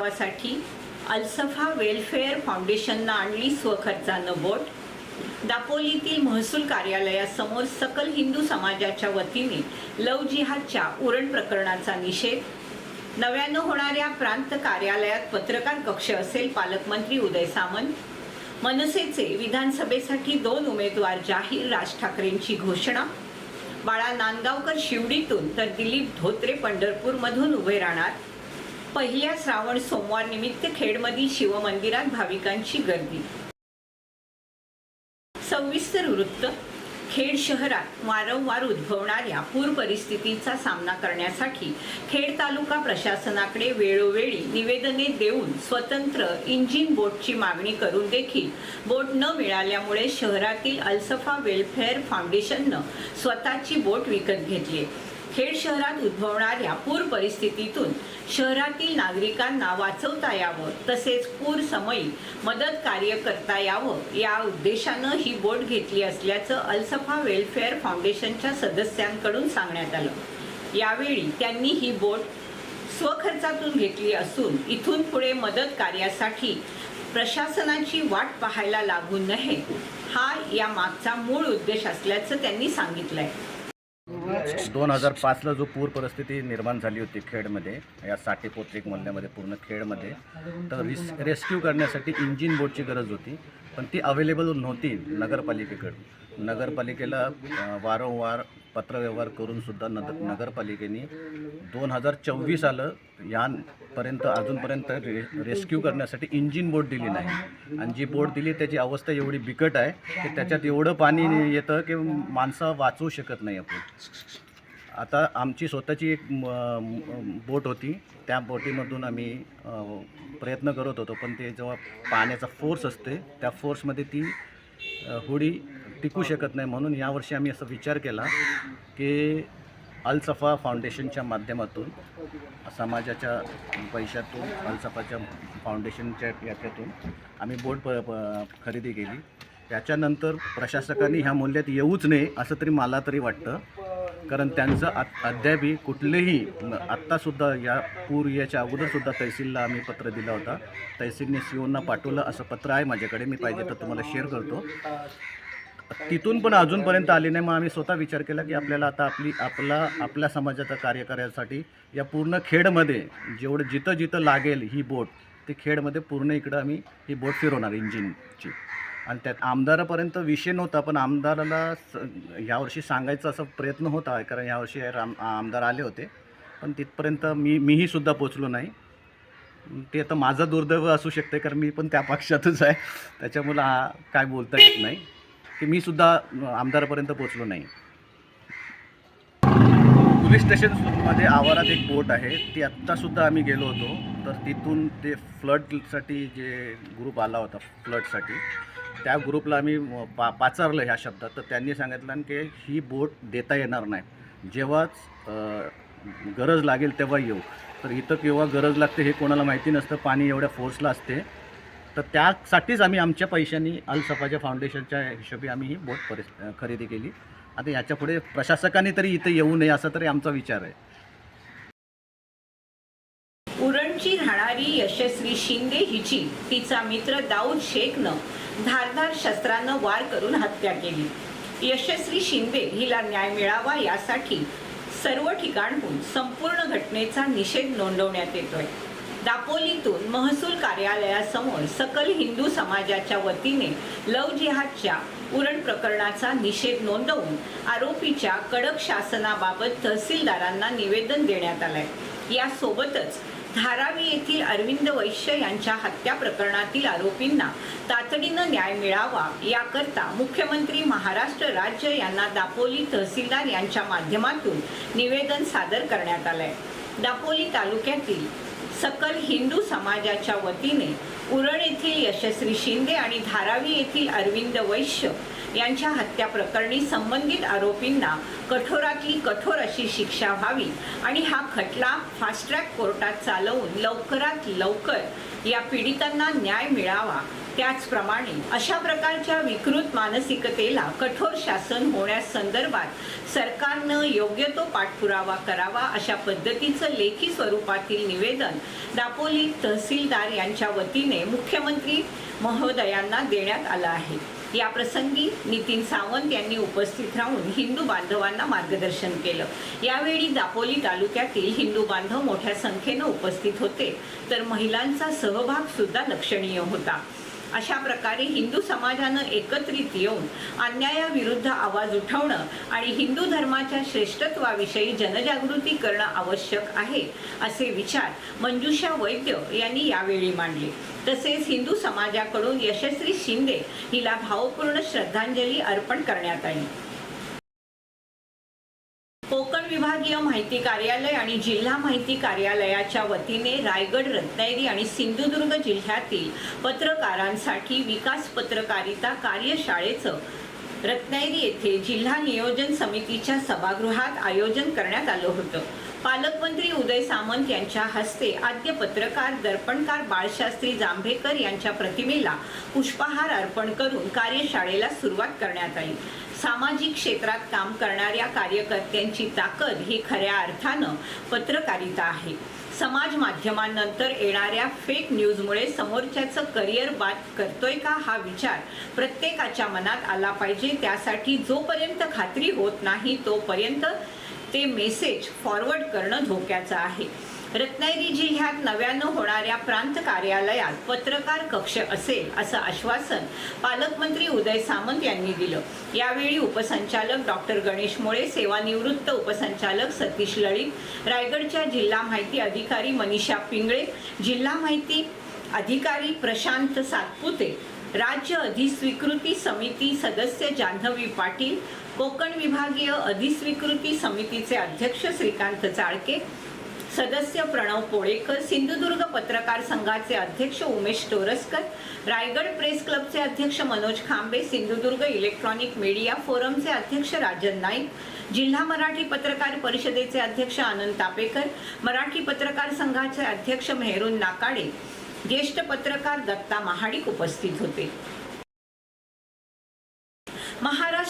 सरावासाठी अल्सफा वेलफेअर फाउंडेशननं आणली स्वखर्चानं बोट. दापोलीतील महसूल कार्यालयासमोर सकल हिंदू समाजाच्या वतीने लव जिहादच्या उरण प्रकरणाचा निषेध. नव्यानं होणाऱ्या प्रांत कार्यालयात पत्रकार कक्ष असेल पालकमंत्री उदय सामंत. मनसेचे विधानसभेसाठी दोन उमेदवार जाहीर राज ठाकरेंची घोषणा. बाळा नांदगावकर शिवडीतून तर दिलीप धोत्रे पंढरपूरमधून उभे राहणार. पहिल्या श्रावण सोमवार निमित्त खेडमधील शिवमंदिरात भाविकांची गर्दी. सविस्तर वृत्त. खेड शहरात वारंवार उद्भवणाऱ्या पूर परिस्थितीचा सामना करण्यासाठी खेड तालुका प्रशासनाकडे वेळोवेळी निवेदने देऊन स्वतंत्र इंजिन बोटची मागणी करून देखील बोट न मिळाल्यामुळे शहरातील अल्सफा वेलफेअर फाउंडेशननं स्वतःची बोट विकत घेतली. खेड शहरात उद्भवणाऱ्या पूर परिस्थितीतून शहरातील नागरिकांना वाचवता यावं तसेच पूर समयी मदत कार्य करता यावं या उद्देशानं ही बोट घेतली असल्याचं अल्सफा वेलफेअर फाउंडेशनच्या सदस्यांकडून सांगण्यात आलं. यावेळी त्यांनी ही बोट स्वखर्चातून घेतली असून इथून पुढे मदत कार्यासाठी प्रशासनाची वाट पाहायला लागू नये हा या मागचा मूळ उद्देश असल्याचं त्यांनी सांगितलंय. दोन हजार पाचला जो पूर परिस्थिती निर्माण झाली होती खेडमध्ये या साठी पोत्रिक मोहल्ल्यामध्ये पूर्ण खेडमध्ये तर रिस रेस्क्यू करण्यासाठी इंजिन बोटची गरज होती. पण ती अवेलेबल नव्हती नगरपालिकेकडून. नगरपालिकेला वारंवार पत्रव्यवहार करूनसुद्धा नगर नगरपालिकेने दोन हजार चोवीस आलं. यांपर्यंत अजूनपर्यंत रे रेस्क्यू करण्यासाठी इंजिन बोट दिली नाही. आणि जी बोट दिली त्याची अवस्था एवढी बिकट आहे की त्याच्यात एवढं पाणी येतं की माणसं वाचवू शकत नाही आपण. आता आमची स्वतःची एक म- बोट होती. त्या बोटीमधून आम्ही प्रयत्न करत होतो पण ते जेव्हा पाण्याचा फोर्स असते त्या फोर्समध्ये ती होडी टिकू शकत नाही म्हणून यावर्षी आम्ही असा विचार केला की अलसफा फाउंडेशनच्या माध्यमातून समाजाच्या पैशातून अलसफाच्या फाउंडेशनच्या याच्यातून आम्ही बोट प प- खरेदी केली. त्याच्यानंतर प्रशासकांनी ह्या मूल्यात येऊच नये असं तरी मला तरी वाटतं. कारण त्यांचं आ अद्यापही कुठलेही न- आत्तासुद्धा या पूर याच्या अगोदरसुद्धा तहसीलला आम्ही पत्र दिला होता. तहसीलने सीओंना पाठवलं असं पत्र आहे माझ्याकडे मी पाहिजे तर तुम्हाला शेअर करतो. तिथून पण अजूनपर्यंत आली नाही मग आम्ही स्वतः विचार केला की आपल्याला आता आपली आपला आपल्या समाजाचं कार्य करायसाठी या पूर्ण खेडमध्ये जेवढं जिथं जिथं लागेल ही बोट ते खेडमध्ये पूर्ण इकडं आम्ही ही बोट फिरवणार इंजिनची आणि त्यात आमदारापर्यंत विषय नव्हता पण आमदाराला स यावर्षी सांगायचा असा प्रयत्न होता कारण यावर्षी राम आमदार आले होते. पण तिथपर्यंत मी मीही सुद्धा पोचलो नाही. ते आता माझं दुर्दैव असू शकते कारण मी पण त्या पक्षातच आहे. त्याच्यामुळं काय बोलता येत नाही. की मी सुद्धा आमदारापर्यंत पोचलो नाही. पोलीस स्टेशनमध्ये आवारात एक बोट आहे. ती आत्तासुद्धा आम्ही गेलो होतो. तर तिथून ते फ्लडसाठी जे ग्रुप आला होता फ्लडसाठी त्या ग्रुपला आम्ही पा पाचारलं ह्या शब्दात. तर त्यांनी सांगितलं की ही बोट देता येणार नाही. जेव्हाच गरज लागेल तेव्हा येऊ. तर इथं केव्हा गरज लागते हे कोणाला माहिती नसतं पाणी एवढ्या फोर्सला असते. तर त्यासाठीच आम्ही आमच्या पैशांनी अल सफाच्या फाउंडेशनच्या हिशोबी आम्ही ही बोट परिस खरेदी केली. आता याच्यापुढे प्रशासकांनी तरी इथं येऊ नये असा तरी आमचा विचार आहे. उरणची यशस्वी शिंदे हिची तिचा मित्र दाऊद शेखनं धारदार शस्त्रानं वार करून हत्या केली. यशस्वी शिंदे हिला न्याय मिळावा यासाठी सर्व ठिकाणहून संपूर्ण घटनेचा निषेध नोंदवण्यात येतोय. दापोलीतून महसूल कार्यालयासमोर सकल हिंदू समाजाच्या वतीने लव जिहादच्या उरण प्रकरणाचा निषेध नोंदवून आरोपीच्या कडक शासनाबाबत तहसीलदारांना निवेदन देण्यात आलंय. यासोबतच धारावी येथील अरविंद वैश्य यांच्या हत्या प्रकरणातील आरोपींना तातडीनं न्याय मिळावा याकरता मुख्यमंत्री महाराष्ट्र राज्य यांना दापोली तहसीलदार यांच्या माध्यमातून निवेदन सादर करण्यात आलंय. दापोली तालुक्यातील सकल हिंदू समाजाच्या वतीने उरण येथील यशस्वी शिंदे आणि धारावी येथील अरविंद वैश्य यांच्या हत्या प्रकरणी संबंधित आरोपींना कठोरातली कठोर अशी शिक्षा व्हावी. आणि हा खटला फास्ट ट्रॅक कोर्टात चालवून लवकरात लवकर या पीडितांना न्याय मिळावा. त्याचप्रमाणे अशा प्रकारच्या विकृत मानसिकतेला कठोर शासन होण्यास संदर्भात सरकारनं योग्य तो पाठपुरावा करावा अशा पद्धतीचं लेखी स्वरूपातील निवेदन दापोली तहसीलदार यांच्या वतीने मुख्यमंत्री महोदयांना देण्यात आलं आहे. या प्रसंगी नितीन सावंत यांनी उपस्थित राहून हिंदू बांधवांना मार्गदर्शन केलं. यावेळी दापोली तालुक्यातील हिंदू बांधव मोठ्या संख्येनं उपस्थित होते. तर महिलांचा सहभाग सुद्धा लक्षणीय होता. अशा प्रकारे हिंदू समाजानं एकत्रित येऊन अन्यायाविरुद्ध आवाज उठवणं आणि हिंदू धर्माच्या श्रेष्ठत्वाविषयी जनजागृती करणं आवश्यक आहे असे विचार मंजुषा वैद्य यांनी यावेळी मांडले. तसेच हिंदू समाजाकडून यशस्वी शिंदे हिला भावपूर्ण श्रद्धांजली अर्पण करण्यात आली. कोकण विभागीय माहिती कार्यालय आणि जिल्हा माहिती कार्यालयाच्या वतीने रायगड रत्नागिरी आणि सिंधुदुर्ग जिल्ह्यातील पत्रकारांसाठी विकास पत्रकारिता कार्यशाळेचं रत्नागिरी येथे जिल्हा नियोजन समितीच्या सभागृहात आयोजन करण्यात आलं होतं. पालकमंत्री उदय सामंत यांच्या हस्ते आद्य पत्रकार दर्पणकार बाळशास्त्री जांभेकर यांच्या प्रतिमेला पुष्पहार अर्पण करून कार्यशाळेला सुरुवात करण्यात आली. सामाजिक क्षेत्रात काम करणाऱ्या कार्यकर्त्यांची ताकद ही खऱ्या अर्थानं पत्रकारिता आहे. समाज माध्यमांनंतर येणाऱ्या फेक न्यूजमुळे समोरच्याचं करिअर बाद करतोय का हा विचार प्रत्येकाच्या मनात आला पाहिजे. त्यासाठी जोपर्यंत खात्री होत नाही तोपर्यंत ते मेसेज फॉरवर्ड करणं धोक्याचं आहे. रत्नागिरी जिल्ह्यात नव्यानं होणाऱ्या प्रांत कार्यालयात पत्रकार कक्ष असेल असं आश्वासन पालकमंत्री उदय सामंत यांनी दिलं. यावेळी उपसंचालक डॉक्टर गणेश मोळे सेवानिवृत्त उपसंचालक सतीश लळित रायगडच्या जिल्हा माहिती अधिकारी मनीषा पिंगळे जिल्हा माहिती अधिकारी प्रशांत सातपुते राज्य अधिस्वीकृती समिती सदस्य जान्हवी पाटील कोकण विभागीय अधिस्वीकृती समितीचे अध्यक्ष श्रीकांत चाळके सदस्य प्रणव पोळेकर सिंधुदुर्ग पत्रकार संघाचे अध्यक्ष उमेश टोरसकर रायगड प्रेस क्लबचे अध्यक्ष मनोज खांबे सिंधुदुर्ग इलेक्ट्रॉनिक मीडिया फोरमचे अध्यक्ष राजन नाईक जिल्हा मराठी पत्रकार परिषदेचे अध्यक्ष आनंद तापेकर मराठी पत्रकार संघाचे अध्यक्ष मेहरून नाकाडे ज्येष्ठ पत्रकार दत्ता महाडिक उपस्थित होते.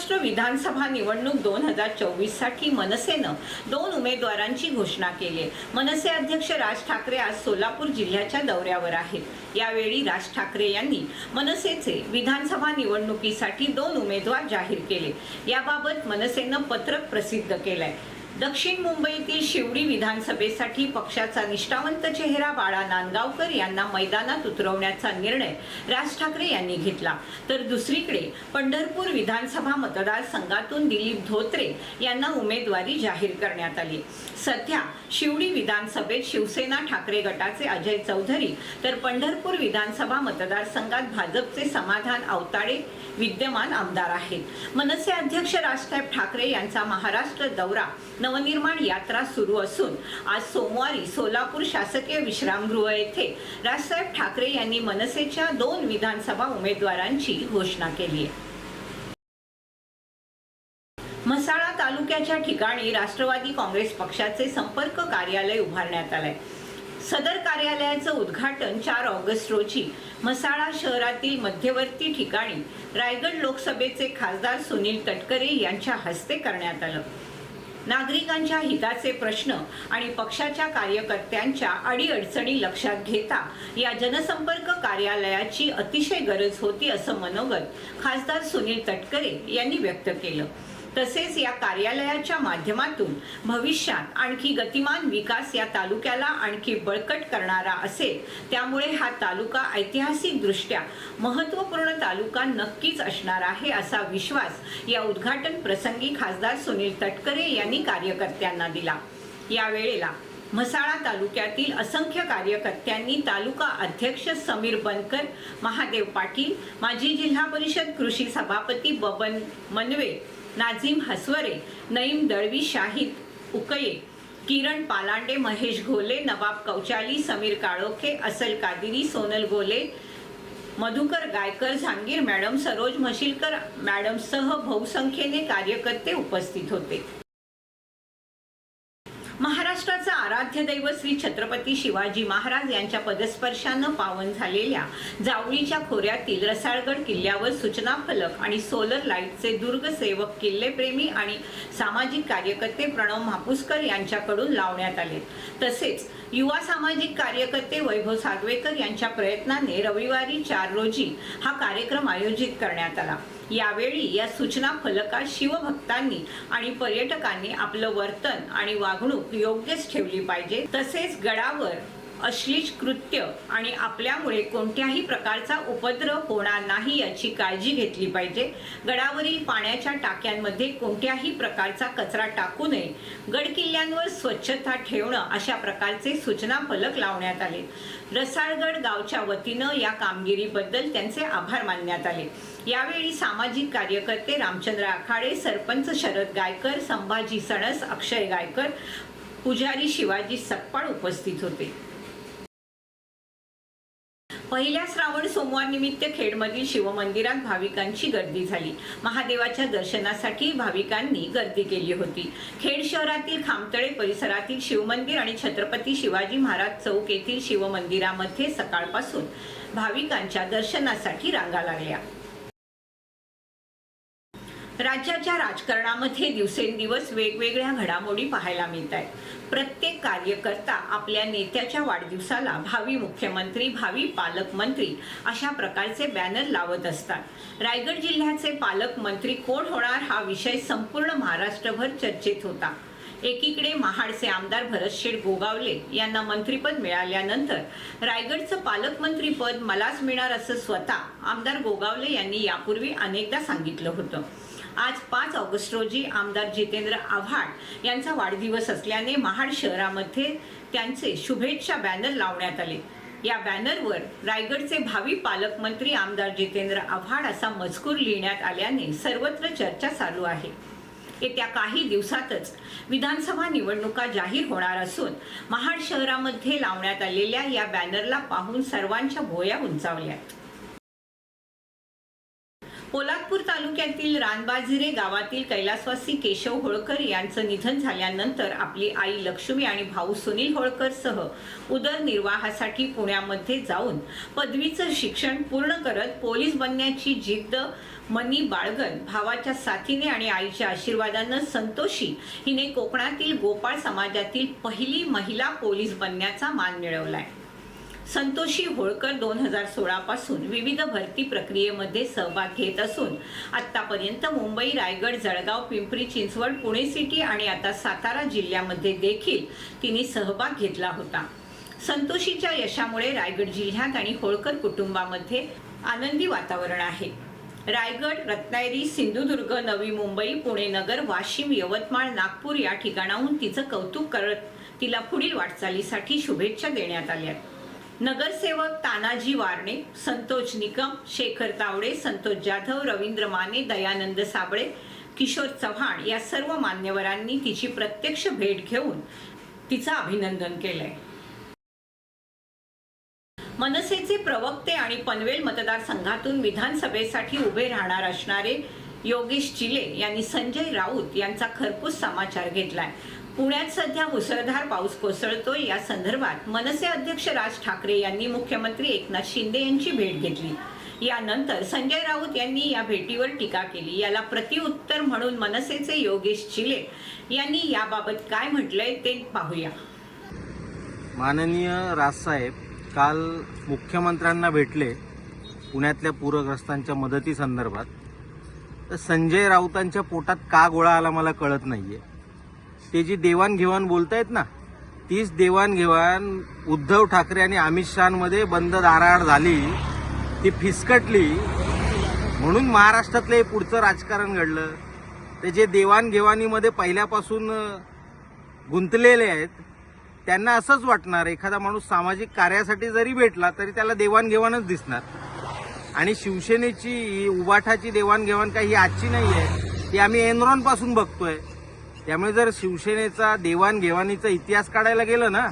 महाराष्ट्र विधानसभा निवडणूक दोन हजार चोवीससाठी मनसेनं दोन उमेदवारांची घोषणा केली. मनसे अध्यक्ष राज ठाकरे आज सोलापूर जिल्ह्याच्या दौऱ्यावर आहेत. यावेळी राज ठाकरे यांनी मनसेचे विधानसभा निवडणुकीसाठी दोन उमेदवार जाहीर केले. याबाबत मनसेनं पत्रक प्रसिद्ध केलंय. दक्षिण मुंबईतील शिवडी विधानसभेसाठी पक्षाचा निष्ठावंत चेहरा बाळा नांदगावकर यांना मैदानात उतरवण्याचा निर्णय राज ठाकरे यांनी घेतला. तर दुसरीकडे पंढरपूर विधानसभा मतदारसंघातून दिलीप धोत्रे यांना उमेदवारी जाहीर करण्यात आली. सध्या शिवडी विधानसभेत शिवसेना ठाकरे गटाचे अजय चौधरी तर पंढरपूर विधानसभा मतदारसंघात भाजपचे समाधान अवताडे विद्यमान आमदार आहेत. मनसे अध्यक्ष राजसाहेब ठाकरे यांचा महाराष्ट्र दौरा नवनिर्माण यात्रा सुरू असून आज सोमवारी सोलापूर शासकीय विश्रामगृह येथे राजसाहेब ठाकरे यांनी मनसेच्या दोन विधानसभा उमेदवारांची घोषणा केली आहे. म्हसाळा तालुक्याच्या ठिकाणी राष्ट्रवादी काँग्रेस पक्षाचे संपर्क कार्यालय उभारण्यात आलंय. सदर कार्यालयाचं उद्घाटन चार ऑगस्ट रोजी म्हसाळा शहरातील मध्यवर्ती ठिकाणी रायगड लोकसभेचे खासदार सुनील तटकरे यांच्या हस्ते करण्यात आलं. नागरिकांच्या हिताचे प्रश्न आणि पक्षाच्या कार्यकर्त्यांच्या अडीअडचणी लक्षात घेता या जनसंपर्क कार्यालयाची अतिशय गरज होती असं मनोगत खासदार सुनील तटकरे यांनी व्यक्त केलं. तसेच या कार्यालयाच्या माध्यमातून भविष्यात आणखी गतिमान विकास या तालुक्याला आणखी बळकट करणारा असेल त्यामुळे हा तालुका ऐतिहासिकदृष्ट्या महत्त्वपूर्ण तालुका नक्कीच असणार आहे असा विश्वास या उद्घाटन प्रसंगी खासदार सुनील तटकरे यांनी कार्यकर्त्यांना दिला. या वेळेला म्हसाळा तालुक्यातील असंख्य कार्यकर्त्यांनी तालुका अध्यक्ष समीर बनकर महादेव पाटील माजी जिल्हा परिषद कृषी सभापती बबन मनवे नाझीम हसवरे नईम दळवी शाहिद उकये किरण पालांडे महेश घोले नवाब कौचाली समीर काळोखे असल कादिरी सोनल गोले मधुकर गायकर झांगीर मॅडम सरोज म्हशीलकर मॅडमसह बहुसंख्येने कार्यकर्ते उपस्थित होते महाराष्ट्र महाराष्ट्राचा आराध्य श्री छत्रपती शिवाजी महाराज यांच्या पदस्पर्शानं पावन झालेल्या जावळीच्या खोऱ्यातील रसाळगड किल्ल्यावर सूचना फलक आणि सोलर लाईटचे दुर्ग सेवक किल्लेप्रेमी आणि सामाजिक कार्यकर्ते प्रणव म्हापुसकर यांच्याकडून लावण्यात आले. तसेच युवा सामाजिक कार्यकर्ते वैभव सागवेकर यांच्या प्रयत्नाने रविवारी चार रोजी हा कार्यक्रम आयोजित करण्यात आला. यावेळी या सूचना फलकात शिवभक्तांनी आणि पर्यटकांनी आपलं वर्तन आणि वागणूक योग्यच ठेवली पाहिजे. तसेच गडावर अश्लील कृत्य आणि आपल्यामुळे कोणत्याही प्रकारचा उपद्रव होणार नाही याची काळजी घेतली पाहिजे. गडावरील पाण्याच्या टाक्यांमध्ये कोणत्याही प्रकारचा कचरा टाकू नये. गड किल्ल्यांवर स्वच्छता ठेवणं अशा प्रकारचे सूचना फलक लावण्यात आले. रसाळगड गावच्या वतीनं या कामगिरीबद्दल त्यांचे आभार मानण्यात आले. यावेळी सामाजिक कार्यकर्ते रामचंद्र आखाडे सरपंच शरद गायकर संभाजी सणस अक्षय गायकर पुजारी शिवाजी सकपाळ उपस्थित होते. पहिल्या श्रावण सोमवार निमित्त खेडमधील शिवमंदिरात भाविकांची गर्दी झाली. महादेवाच्या दर्शनासाठी भाविकांनी गर्दी केली होती. खेड शहरातील खामतळे परिसरातील शिवमंदिर आणि छत्रपती शिवाजी महाराज चौक येथील शिवमंदिरामध्ये सकाळपासून भाविकांच्या दर्शनासाठी रांगा लागल्या. राज्याच्या राजकारणामध्ये दिवसेंदिवस वेगवेगळ्या घडामोडी पाहायला मिळत आहेत. प्रत्येक कार्यकर्ता आपल्या नेत्याच्या वाढदिवसाला भावी मुख्यमंत्री भावी पालकमंत्री अशा प्रकारचे बॅनर लावत असतात. रायगड जिल्ह्याचे पालकमंत्री कोण होणार हा विषय संपूर्ण महाराष्ट्रभर चर्चेत होता. एकीकडे महाडचे आमदार भरतशेठ गोगावले यांना मंत्रीपद मिळाल्यानंतर रायगडचं पालकमंत्रीपद मलाच मिळणार असं स्वतः आमदार गोगावले यांनी यापूर्वी अनेकदा सांगितलं होतं. आज पाच ऑगस्ट रोजी आमदार जितेंद्र आव्हाड यांचा वाढदिवस असल्याने महाड शहरामध्ये त्यांचे शुभेच्छा बॅनर लावण्यात आले. या बॅनरवर रायगडचे भावी पालकमंत्री आमदार जितेंद्र आव्हाड असा मजकूर लिहिण्यात आल्याने सर्वत्र चर्चा चालू आहे. येत्या काही दिवसातच विधानसभा निवडणुका जाहीर होणार असून महाड शहरामध्ये लावण्यात आलेल्या या बॅनरला पाहून सर्वांच्या भोया उंचावल्यात पोलादपूर तालुक्यातील रानबाजिरे गावातील कैलासवासी केशव होळकर यांचं निधन झाल्यानंतर आपली आई लक्ष्मी आणि भाऊ सुनील होळकर सह उदरनिर्वाहासाठी पुण्यामध्ये जाऊन पदवीचं शिक्षण पूर्ण करत पोलीस बनण्याची जिद्द मनी बाळगन भावाच्या साथीने आणि आईच्या आशीर्वादानं संतोषी हिने कोकणातील गोपाळ समाजातील पहिली महिला पोलीस बनण्याचा मान मिळवलाय. संतोषी होळकर दोन हजार सोळा पासून विविध भरती प्रक्रियेमध्ये सहभाग घेत असून आतापर्यंत मुंबई रायगड जळगाव पिंपरी चिंचवड पुणे सिटी आणि आता सातारा जिल्ह्यामध्ये देखील तिने सहभाग घेतला होता. संतोषीच्या यशामुळे रायगड जिल्ह्यात आणि होळकर कुटुंबामध्ये आनंदी वातावरण आहे. रायगड रत्नागिरी सिंधुदुर्ग नवी मुंबई पुणे नगर वाशिम यवतमाळ नागपूर या ठिकाणाहून तिचं कौतुक करत तिला पुढील वाटचालीसाठी शुभेच्छा देण्यात आल्या नगरसेवक तानाजी वारणे संतोष निकम शेखर तावडे संतोष जाधव रवींद्र माने दयानंद साबळे किशोर चव्हाण या सर्व मान्यवरांनी तिची प्रत्यक्ष भेट घेऊन तिचं अभिनंदन केलंय. मनसेचे प्रवक्ते आणि पनवेल मतदारसंघातून विधानसभेसाठी उभे राहणार असणारे योगेश चिले यांनी संजय राऊत यांचा खरपूस समाचार घेतलाय. पुण्यात सध्या मुसळधार पाऊस कोसळतोय. या संदर्भात मनसे अध्यक्ष राज ठाकरे यांनी मुख्यमंत्री एकनाथ शिंदे यांची भेट घेतली. यानंतर संजय राऊत यांनी या भेटीवर टीका केली. याला प्रतिउत्तर म्हणून मनसेचे योगेश चिले यांनी याबाबत काय म्हटलंय ते पाहूया. माननीय राजसाहेब काल मुख्यमंत्र्यांना भेटले पुण्यातल्या पूरग्रस्तांच्या मदतीसंदर्भात. तर संजय राऊतांच्या पोटात का गोळा आला मला कळत नाहीये. ते जी देवाणघेवाण बोलतायत ना तीच देवाणघेवाण उद्धव ठाकरे आणि अमित शहामध्ये बंद दाराआड झाली ती फिसकटली. म्हणून महाराष्ट्रातलं हे पुढचं राजकारण घडलं. ते जे देवाणघेवाणीमध्ये पहिल्यापासून गुंतलेले आहेत त्यांना असंच वाटणार एखादा माणूस सामाजिक कार्यासाठी जरी भेटला तरी त्याला देवाणघेवाणच दिसणार. आणि शिवसेनेची उबाठाची देवाणघेवाण काही ही आजची नाही आहे ती आम्ही एनरॉनपासून बघतोय. त्यामुळे जर शिवसेनेचा देवाणघेवाणीचा इतिहास काढायला गेलं ना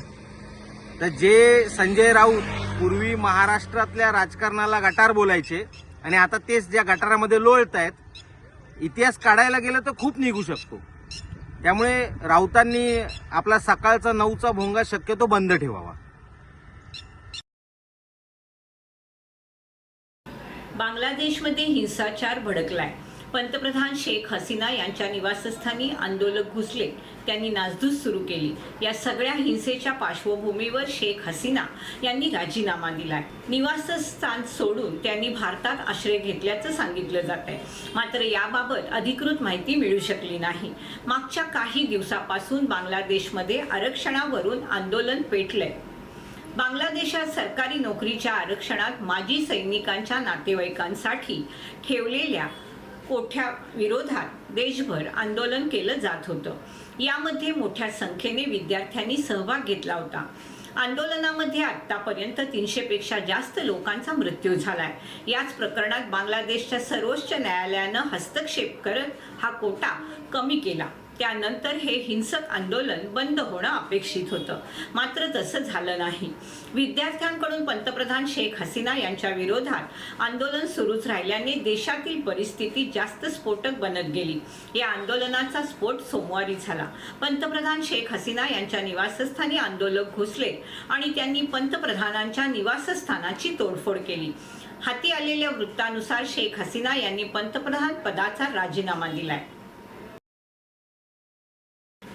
तर जे संजय राऊत पूर्वी महाराष्ट्रातल्या राजकारणाला गटार बोलायचे आणि आता तेच ज्या गटारामध्ये लोळत आहेत इतिहास काढायला गेलं तर खूप निघू शकतो. त्यामुळे राऊतांनी आपला सकाळचा नऊचा भोंगा शक्यतो बंद ठेवावा. बांगलादेशमध्ये हिंसाचार भडकलाय. पंतप्रधान शेख हसीना यांच्या निवासस्थानी आंदोलक घुसले. त्यांनी नासधूस सुरू केली. या सगळ्या हिंसेच्या पार्श्वभूमीवर शेख हसीना यांनी राजीनामा दिलाय. निवासस्थान सोडून त्यांनी भारतात आश्रय घेतल्याचं सांगितलं जात आहे मात्र याबाबत अधिकृत माहिती मिळू शकली नाही. मागच्या काही दिवसापासून बांगलादेशमध्ये आरक्षणावरून आंदोलन पेटलंय. बांगलादेशात सरकारी नोकरीच्या आरक्षणात माजी सैनिकांच्या नातेवाईकांसाठी ठेवलेल्या कोठ्या विरोधात देशभर आंदोलन केलं जात होतं. यामध्ये मोठ्या संख्येने विद्यार्थ्यांनी सहभाग घेतला होता. आंदोलनामध्ये आत्तापर्यंत तीनशेपेक्षा जास्त लोकांचा मृत्यू झालाय. याच प्रकरणात बांगलादेशच्या सर्वोच्च न्यायालयानं हस्तक्षेप करत हा कोटा कमी केला. त्यानंतर हे हिंसक आंदोलन बंद होणं अपेक्षित होतं. मात्र तसं झालं नाही. विद्यार्थ्यांकडून पंतप्रधान शेख हसीना यांच्या विरोधात आंदोलन सुरूच राहिल्याने देशातील परिस्थिती जास्त स्फोटक बनत गेली. या आंदोलनाचा स्फोट सोमवारी झाला. पंतप्रधान शेख हसीना यांच्या निवासस्थानी आंदोलक घुसले आणि त्यांनी पंतप्रधानांच्या निवासस्थानाची तोडफोड केली. हाती आलेल्या वृत्तानुसार शेख हसीना यांनी पंतप्रधान पदाचा राजीनामा दिलाय.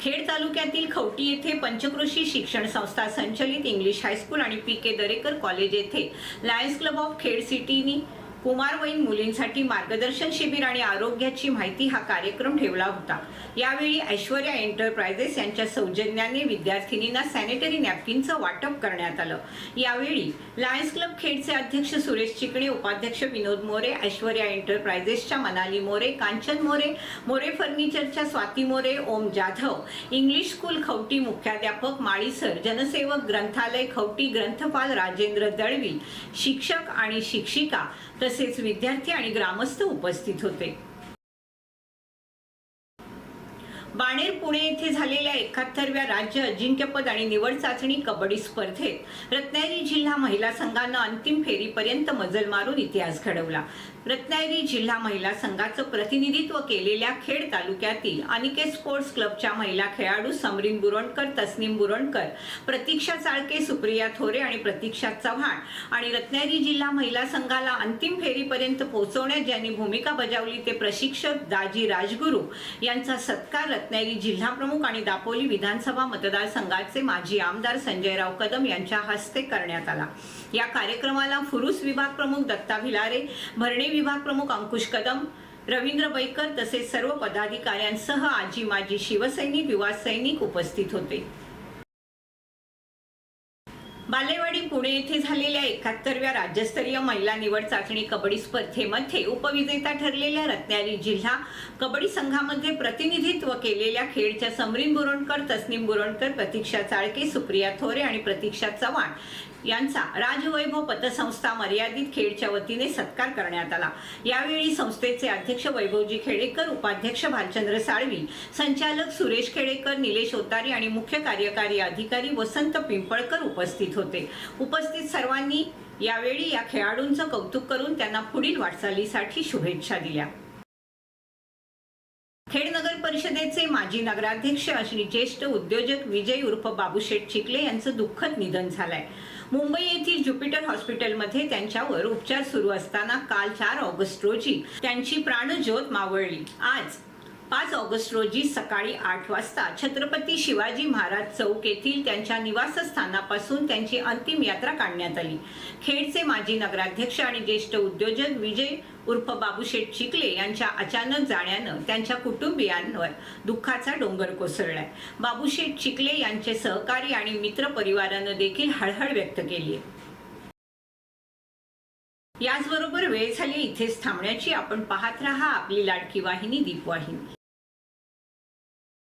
खेड तालुक्यातील खवटी येथे पंचकृषी शिक्षण संस्था संचलित इंग्लिश हायस्कूल आणि पी के दरेकर कॉलेज येथे लायन्स क्लब ऑफ खेड सिटीनी कुमारवयीन मुलींसाठी मार्गदर्शन शिबिर आणि आरोग्याची माहिती हा कार्यक्रम ठेवला होता. यावेळी ऐश्वर्या एंटरप्राइजेस यांच्या सौजन्याने विद्यार्थिनींना सॅनिटरी नॅपकिनचं वाटप करण्यात आलं. यावेळी लायन्स क्लब खेडचे अध्यक्ष सुरेश चिकणे उपाध्यक्ष विनोद मोरे ऐश्वर्या एंटरप्राइजेसच्या मनाली मोरे कांचन मोरे मोरे फर्निचरच्या स्वाती मोरे ओम जाधव इंग्लिश स्कूल खवटी मुख्याध्यापक माळीसर जनसेवक ग्रंथालय खवटी ग्रंथपाल राजेंद्र दळवी शिक्षक आणि शिक्षिका तसेच विद्यार्थी आणि ग्रामस्थ उपस्थित होते. बाणेर पुणे येथे झालेल्या एकाहत्तरव्या राज्य अजिंक्यपद आणि निवड चाचणी कबड्डी स्पर्धेत रत्नागिरी जिल्हा महिला संघानं अंतिम फेरीपर्यंत मजल मारून इतिहास घडवला. रत्नागिरी जिल्हा महिला संघाचं प्रतिनिधित्व केलेल्या खेड तालुक्यातील अनिकेत स्पोर्ट्स क्लबच्या महिला खेळाडू समरीन बुरोणकर तस्नीम बुरोणकर प्रतीक्षा चाळके सुप्रिया थोरे आणि प्रतीक्षा चव्हाण आणि रत्नागिरी जिल्हा महिला संघाला अंतिम फेरीपर्यंत पोहोचवण्यात ज्यांनी भूमिका बजावली ते प्रशिक्षक दाजी राजगुरू यांचा सत्कार रत्नागिरी जिल्हा प्रमुख आणि दापोली विधानसभा मतदारसंघाचे माजी आमदार संजयराव कदम यांच्या हस्ते करण्यात आला. या कार्यक्रमाला फुरुस विभाग प्रमुख दत्ता भिलारे भरणे विभाग प्रमुख अंकुश कदम रवींद्र बैकर तसेच सर्व पदाधिकाऱ्यांसह आजी माजी शिवसैनिक युवा सैनिक उपस्थित होते. बालेवाडी पुणे येथे झालेल्या एकाहत्तरव्या राज्यस्तरीय महिला निवड चाचणी कबड्डी स्पर्धेमध्ये उपविजेता ठरलेल्या रत्नागिरी जिल्हा कबड्डी संघामध्ये प्रतिनिधित्व केलेल्या खेडच्या समरीन बुरोणकर तस्नीम बुरोणकर प्रतीक्षा चाळके सुप्रिया थोरे आणि प्रतीक्षा चव्हाण यांचा राजवैभव पतसंस्था मर्यादित खेडच्या वतीने सत्कार करण्यात आला. यावेळी संस्थेचे अध्यक्ष वैभवजी खेडेकर उपाध्यक्ष भालचंद्र साळवी संचालक सुरेश खेडेकर निलेश ओतारी आणि मुख्य कार्यकारी अधिकारी वसंत पिंपळकर उपस्थित होते. उपस्थित सर्वांनी यावेळी या खेळाडूंचं कौतुक करून त्यांना पुढील वाटचालीसाठी शुभेच्छा दिल्या. खेड नगर परिषदेचे माजी नगराध्यक्ष आणि ज्येष्ठ उद्योजक विजय उर्फ बाबूशेठ चिखले यांचं दुःखद निधन झालंय. मुंबई येथील ज्युपिटर हॉस्पिटलमध्ये त्यांच्यावर उपचार सुरू असताना काल चार ऑगस्ट रोजी त्यांची प्राणज्योत मावळली. आज पाच ऑगस्ट रोजी सकाळी आठ वाजता छत्रपती शिवाजी महाराज चौक येथील त्यांच्या निवासस्थानापासून त्यांची अंतिम यात्रा काढण्यात आली. खेडचे माजी नगराध्यक्ष आणि ज्येष्ठ उद्योजक विजय उर्फ बाबूशेठ चिखले यांच्या अचानक जाण्यानं त्यांच्या कुटुंबियांवर दुःखाचा डोंगर कोसळलाय. बाबूशेठ चिखले यांचे सहकारी आणि मित्र परिवारानं देखील हळहळ व्यक्त केली आहे याचबरोबर वेळ झाली इथेच थांबण्याची. आपण पाहत राहा आपली लाडकी वाहिनी दीपवाहिनी.